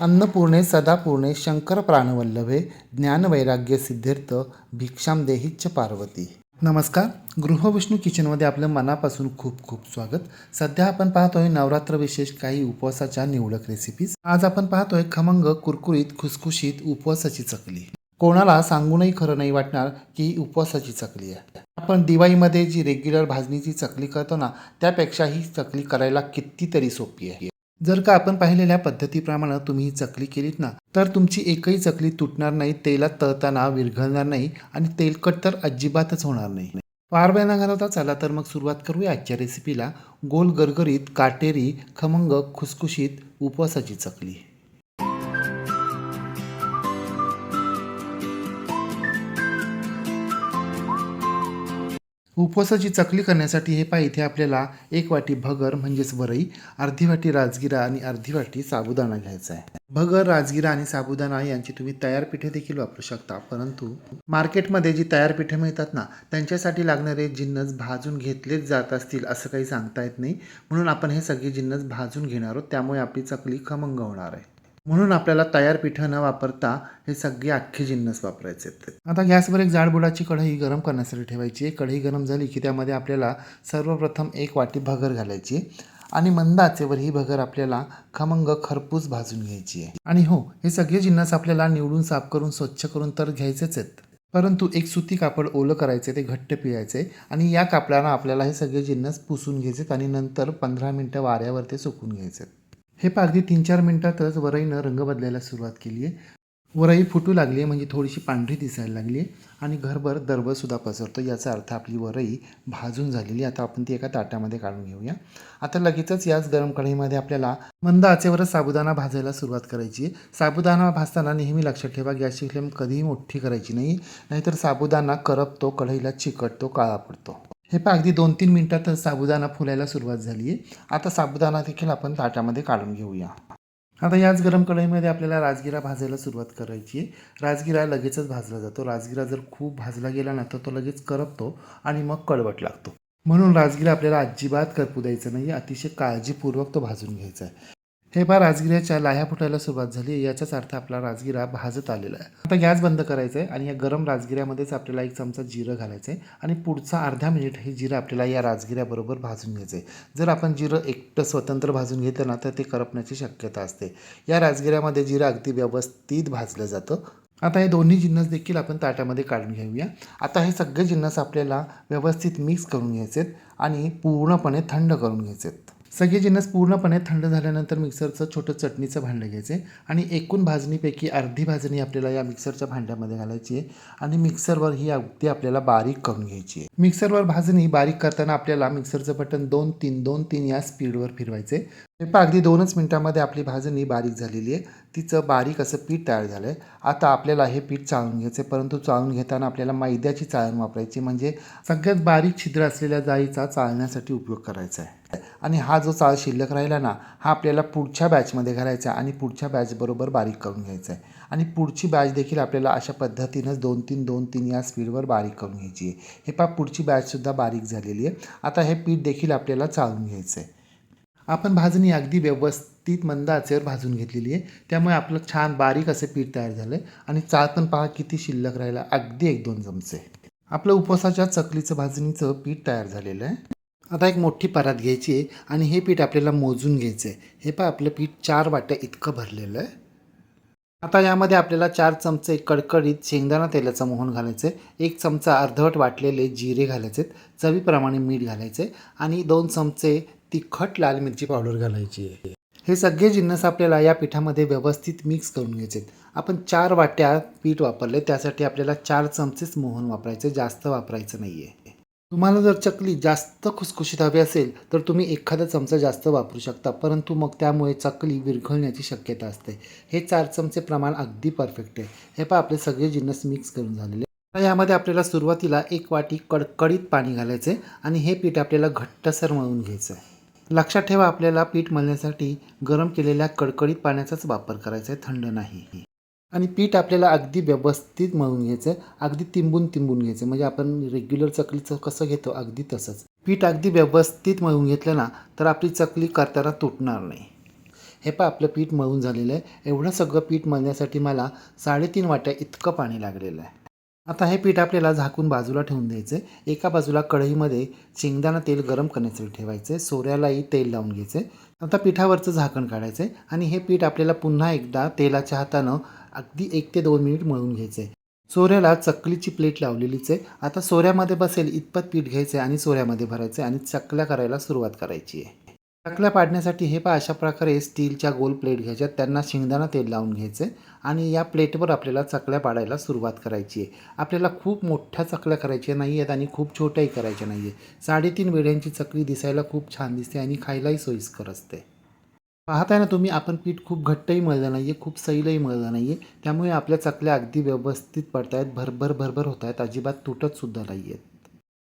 अन्नपूर्णे सदापूर्णे शंकर प्राणवल्लभे ज्ञानवैराग्य सिद्धिर्थ भिक्षाम देहिच्छ पार्वती। नमस्कार गृहविष्णू किचनमध्ये आपलं मनापासून खूप खूप स्वागत. सध्या आपण पाहतोय नवरात्र विशेष काही उपवासाच्या निवडक रेसिपीज आज आपण पाहतोय खमंग कुरकुरीत खुसखुशीत उपवासाची चकली. कोणाला सांगूनही खरं नाही वाटणार की उपवासाची चकली आहे. आपण दिवाळीमध्ये जी रेग्युलर भाजणीची चकली करतो ना त्यापेक्षा ही चकली करायला कितीतरी सोपी आहे. जर का आपण पाहिलेल्या पद्धतीप्रमाणे तुम्ही चकली केलीत ना तर तुमची एकही चकली तुटणार नाही तेलात तळताना विरघळणार नाही आणि तेलकट तर अजिबातच होणार नाही. फार वेळ न घालवता चला तर मग सुरुवात करूया आजच्या रेसिपीला गोल गरगरीत काटेरी खमंग खुसखुशीत उपवासाची चकली. उपवासाची चकली करण्यासाठी हे पहा इथे आपल्याला एक वाटी भगर म्हणजेच वरई अर्धी वाटी राजगिरा आणि अर्धी वाटी साबुदाणा घ्यायचा आहे. भगर राजगिरा आणि साबुदाणा यांची तुम्ही तयार पिठे देखील वापरू शकता. परंतु मार्केटमध्ये जी तयार पिठे मिळतात ना त्यांच्यासाठी लागणारे जिन्नस भाजून घेतलेच जात असतील असं काही सांगता येत नाही. म्हणून आपण हे सगळे जिन्नस भाजून घेणार आहोत. त्यामुळे आपली चकली खमंग होणार आहे. म्हणून आपल्याला तयार पिठं न वापरता हे सगळे अख्खे जिन्नस वापरायचे आहेत आता गॅसवर एक जाडबुडाची कढई गरम करण्यासाठी ठेवायची आहे. कढई गरम झाली की त्यामध्ये आपल्याला सर्वप्रथम एक वाटी भगर घालायची आणि मंद आचेवर ही भगर आपल्याला खमंग खरपूस भाजून घ्यायची आहे. आणि हो हे सगळे जिन्नस आपल्याला निवडून साफ करून स्वच्छ करून तर घ्यायचेच आहेत. परंतु एक सुती कापड ओलं करायचे ते घट्ट पिळायचे आणि या कापडानं आपल्याला हे सगळे जिन्नस पुसून घ्यायचेत आणि नंतर पंधरा मिनटं वाऱ्यावर ते सुकून घ्यायचे हे पहा अगदी तीन चार मिनटातच वरईनं रंग बदलायला सुरुवात केली आहे. वरई फुटू लागली आहे म्हणजे थोडीशी पांढरी दिसायला लागली आहे आणि घरभर दरबसुद्धा पसरतो. याचा अर्थ आपली वरई भाजून झालेली आता आपण ती एका ताटामध्ये काढून घेऊया. आता लगेचच याच गरम कढईमध्ये आपल्याला मंद आचेवरच साबुदाणा भाजायला सुरुवात करायची आहे. साबुदाणा भाजताना नेहमी लक्षात ठेवा गॅसची फ्लेम कधीही मोठी करायची नाही. नाहीतर साबुदाणा करपतो कढईला चिकटतो काळा पडतो. हे पहा अगदी दोन तीन मिनटातच साबुदाणा फुलायला सुरुवात झाली आहे आता साबुदाणा देखील आपण ताटामध्ये काढून घेऊया. आता याच गरम कढईमध्ये आपल्याला राजगिरा भाजायला सुरुवात करायची आहे राजगिरा लगेचच भाजला जातो. राजगिरा जर खूप भाजला गेला ना तर तो लगेच करपतो आणि मग कडवट लागतो. म्हणून राजगिरा आपल्याला अजिबात करपू द्यायचं नाही अतिशय काळजीपूर्वक तो भाजून घ्यायचा आहे. हे राजगिऱ्याच्या लाह्या फुटायला सुरुवात झाली. याचाच अर्थ आपला राजगिरा भाजत आलेला आहे. आता गॅस बंद करायचा आहे आणि या गरम राजगिऱ्यामध्येच आपल्याला एक चमचा जिरं घालायचं आहे आणि पुढचा अर्धा मिनिट हे जिरं आपल्याला या राजगिऱ्याबरोबर भाजून घ्यायचं आहे जर आपण जिरं एकटं स्वतंत्र भाजून घेतलं ना तर ते करपण्याची शक्यता असते. या राजगिऱ्यामध्ये जिरं अगदी व्यवस्थित भाजलं जातं. आता हे दोन्ही जिन्नस देखील आपण ताटामध्ये काढून घेऊया. आता हे सगळे जिन्नस आपल्याला व्यवस्थित मिक्स करून घ्यायचे आहेत आणि पूर्णपणे थंड करून घ्यायचे आहेत सगळे जिन्नस पूर्णपणे थंड झाल्यानंतर मिक्सरचं छोटं चटणीचं भांडं घ्यायचं आहे आणि एकूण भाजणीपैकी अर्धी भाजणी आपल्याला या मिक्सरच्या भांड्यामध्ये घालायची आहे आणि मिक्सरवर ही अगदी आपल्याला बारीक करून घ्यायची आहे. मिक्सरवर भाजणी बारीक करताना आपल्याला मिक्सरचं बटन दोन तीन दोन तीन या स्पीडवर फिरवायचे. हे पहा अगदी दोनच मिनटामध्ये आपली भाजणी बारीक झालेली आहे. तिचं बारीक असं पीठ तयार झालं आहे आता आपल्याला हे पीठ चाळून घ्यायचं आहे परंतु चाळून घेताना आपल्याला मैद्याची चाळण वापरायची म्हणजे सगळ्यात बारीक छिद्र असलेल्या जाळीचा चाळण्यासाठी उपयोग करायचा आहे. आणि हा जो चाळ शिल्लक राहिला ना हा आपल्याला पुढच्या बॅचमध्ये घालायचा आणि पुढच्या बॅचबरोबर बारीक करून घ्यायचा आहे. आणि पुढची बॅच देखील आपल्याला अशा पद्धतीनंच दोन तीन दोन तीन या स्पीडवर बारीक करून घ्यायची आहे. हे पहा पुढची बॅचसुद्धा बारीक झालेली आहे. आता हे पीठ देखील आपल्याला चाळून घ्यायचं आहे आपण भाजणी अगदी व्यवस्थित मंद आचेवर भाजून घेतलेली आहे. त्यामुळे आपलं छान बारीक असं पीठ तयार झालं आहे आणि चाळ पण पहा किती शिल्लक राहिला. अगदी एक दोन चमचे. आपलं उपवासाच्या चकलीचं भाजणीचं पीठ तयार झालेलं आहे. आता एक मोठी परात घ्यायची आहे आणि हे पीठ आपल्याला मोजून घ्यायचं आहे हे पहा आपलं पीठ चार वाट्या इतकं भरलेलं आहे. आता यामध्ये आपल्याला चार चमचे कडकडीत शेंगदाणा तेलाचं मोहन घालायचं आहे एक चमचा अर्धवट वाटलेले जिरे घालायचे चवीप्रमाणे मीठ घालायचे आणि दोन चमचे तिखट लाल मिरची पावडर घालायची आहे. हे सगळे जिन्नस आपल्याला या पिठामध्ये व्यवस्थित मिक्स करून घ्यायचे आपण चार वाट्या पीठ वापरले त्यासाठी आपल्याला चार चमचेच मोहन वापरायचे जास्त वापरायचं नाही आहे तुम्हाला जर चकली जास्त खुसखुशीत हवी असेल तर तुम्ही एखादा चमचा जास्त वापरू शकता परंतु मग त्यामुळे चकली विरघळण्याची शक्यता असते. हे चार चमचे प्रमाण अगदी परफेक्ट आहे. हे पहा आपले सगळे जिन्नस मिक्स करून झालेले यामध्ये आपल्याला सुरुवातीला एक वाटी कडकडीत पाणी घालायचं आहे आणि हे पीठ आपल्याला घट्टसर मळून घ्यायचं आहे लक्षात ठेवा आपल्याला पीठ मळण्यासाठी गरम केलेल्या कडकडीत पाण्याचाच वापर करायचा आहे थंड नाही. आणि पीठ आपल्याला अगदी व्यवस्थित मळून घ्यायचं आहे अगदी तिंबून तिंबून घ्यायचं म्हणजे आपण रेग्युलर चकलीचं कसं घेतो अगदी तसंच. पीठ अगदी व्यवस्थित मळून घेतलं ना तर आपली चकली करताना तुटणार नाही. हे पहा आपलं पीठ मळून झालेलं आहे. एवढं सगळं पीठ मळण्यासाठी मला साडेतीन वाट्या इतकं पाणी लागलेलं आहे. आता हे पीठ आपल्याला झाकून बाजूला ठेवून द्यायचं. एका बाजूला कढईमध्ये शेंगदाणा तेल गरम करण्यासाठी ठेवायचं. सोऱ्यालाही तेल लावून घ्यायचं. आता पिठावरचं झाकण काढायचं आहे आणि हे पीठ आपल्याला पुन्हा एकदा तेलाच्या हातानं अगदी एक ते दोन मिनिट मळून घ्यायचं. सोऱ्याला चकलीची प्लेट लावलेलीच आहे. आता सोऱ्यामध्ये बसेल इतपत पीठ घ्यायचं आणि सोऱ्यामध्ये भरायचं आहे आणि चकल्या करायला सुरुवात करायची आहे. चकल्या पाडण्यासाठी हे पहा अशा प्रकारे स्टीलच्या गोल प्लेट घ्यायच्या. त्यांना शेंगदाणा तेल लावून घ्यायचं आहे आणि या प्लेटवर आपल्याला चकल्या पाडायला सुरुवात करायची आहे. आपल्याला खूप मोठ्या चकल्या करायच्या नाही आहेत आणि खूप छोट्याही करायच्या नाही आहे साडेतीन वेड्यांची चकली दिसायला खूप छान दिसते आणि खायलाही सोयीस्कर असते. पाहताय ना तुम्ही आपण पीठ खूप घट्टही मळलं नाही आहे खूप सैलही मळलं नाही आहे त्यामुळे आपल्या चकल्या अगदी व्यवस्थित पडत आहेत भरभर भरभर होत आहेत अजिबात तुटतसुद्धा नाही आहेत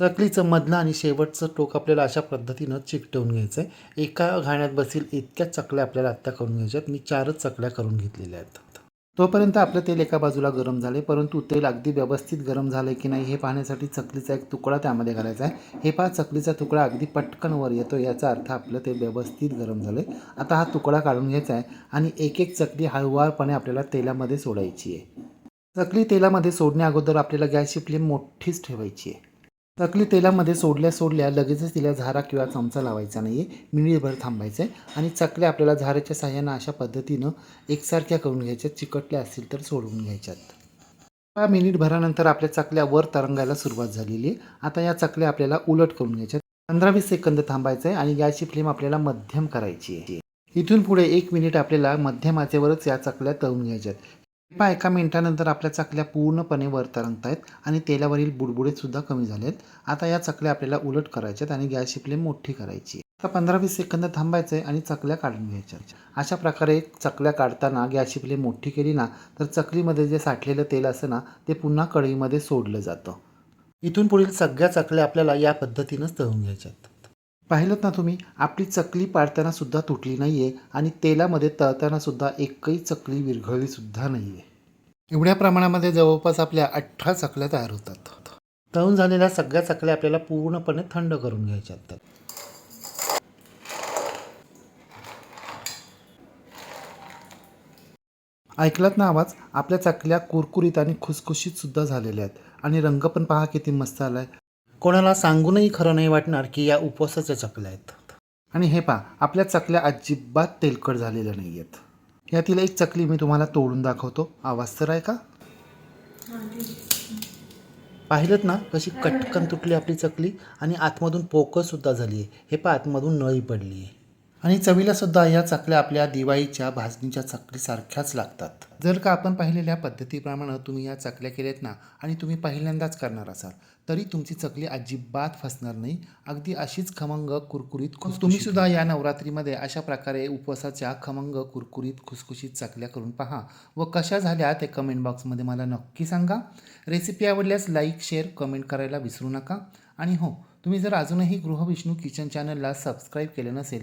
चकलीचं मधलं आणि शेवटचं टोक आपल्याला अशा पद्धतीनं चिकटवून घ्यायचं आहे एका घाण्यात बसील इतक्या चकल्या आपल्याला आत्ता करून घ्यायच्या आहेत मी चारच चकल्या करून घेतलेल्या आहेत तोपर्यंत आपलं तेल एका बाजूला गरम झाले परंतु तेल अगदी व्यवस्थित गरम झालं की नाही हे पाहण्यासाठी चकलीचा एक तुकडा त्यामध्ये घालायचा आहे. हे पहा चकलीचा तुकडा अगदी पटकन वर येतो याचा अर्थ आपलं तेल व्यवस्थित गरम झालं आहे आता हा तुकडा काढून घ्यायचा आहे आणि एक एक चकली हळूवारपणे आपल्याला तेलामध्ये सोडायची आहे. चकली तेलामध्ये सोडण्या अगोदर आपल्याला गॅसची फ्लेम मोठीच ठेवायची आहे. चकली तेलामध्ये सोडल्या सोडल्या लगेचच तिला झारा किंवा चमचा लावायचा नाही आहे मिनिटभर थांबायचं आहे आणि चकल्या आपल्याला झाऱ्याच्या साह्यानं अशा पद्धतीनं एकसारख्या करून घ्यायच्या चिकटल्या असतील तर सोडून घ्यायच्यात. पहा मिनिटभरानंतर आपल्या चकल्या वर तरंगायला सुरुवात झालेली आहे. आता या चकल्या आपल्याला उलट करून घ्यायच्यात. पंधरा वीस सेकंद थांबायचं आहे आणि गॅसची फ्लेम आपल्याला मध्यम करायची आहे. इथून पुढे एक मिनिट आपल्याला मध्यम आचेवरच या चकल्या तळून घ्यायच्यात. पहा एका मिनिटानंतर आपल्या चकल्या पूर्णपणे वर तरंगत आहेत आणि तेलावरील बुडबुडे सुद्धा कमी झाले आहेत आता या चकल्या आपल्याला उलट करायच्यात आणि गॅसची फ्लेम मोठी करायची आता पंधरा वीस सेकंद थांबायचं आहे आणि चकल्या काढून घ्यायच्या. अशा प्रकारे चकल्या काढताना गॅसची फ्लेम मोठी केली ना तर चकलीमध्ये जे साठलेलं तेल असतं ना ते पुन्हा कढईमध्ये सोडलं जातं. इथून पुढील सगळ्या चकल्या आपल्याला या पद्धतीनंच तळून घ्यायच्यात. पाहिलं ना तुम्ही आपली चकली पाडताना सुद्धा तुटली नाही आहे आणि तेलामध्ये तळताना सुद्धा एकही चकली विरघळली सुद्धा नाही आहे एवढ्या प्रमाणामध्ये जवळपास आपल्या अठरा चकल्या तयार होतात. तळून झालेल्या सगळ्या चकल्या आपल्याला पूर्णपणे थंड करून घ्यायच्या असतात ऐकलात ना आवाज? आपल्या चकल्या कुरकुरीत आणि खुसखुशीत सुद्धा झालेल्या आहेत. आणि रंग पण पहा किती मस्त आला आहे कोणाला सांगूनही खरं नाही वाटणार की या उपवासाच्या चकल्या आहेत. आणि हे पहा आपल्या चकल्या अजिबात तेलकट झालेल्या नाही आहेत यातील एक चकली मी तुम्हाला तोडून दाखवतो. आवाज तर आहे का? पाहिलं ना कशी कटकन तुटली आपली चकली? आणि आतमधून पोकळसुद्धा झाली आहे. हे पा आतमधून नळी पडली आहे. आणि चवीलासुद्धा या चकल्या आपल्या दिवाळीच्या भाजणीच्या चकलीसारख्याच लागतात. जर का आपण पाहिलेल्या पद्धतीप्रमाणे तुम्ही या चकल्या केल्यात ना आणि तुम्ही पहिल्यांदाच करणार असाल तरी तुमची चकली अजिबात फसणार नाही. अगदी अशीच खमंग कुरकुरीत खुस तुम्ही सुद्धा या नवरात्रीमध्ये अशा प्रकारे उपवासाच्या खमंग कुरकुरीत खुसखुशीत चकल्या करून पहा. व कशा झाल्या ते कमेंट बॉक्समध्ये मला नक्की सांगा. रेसिपी आवडल्यास लाईक शेअर कमेंट करायला विसरू नका. आणि हो तुम्ही जर अजूनही गृहविष्णू किचन चॅनलला सबस्क्राईब केलं नसेल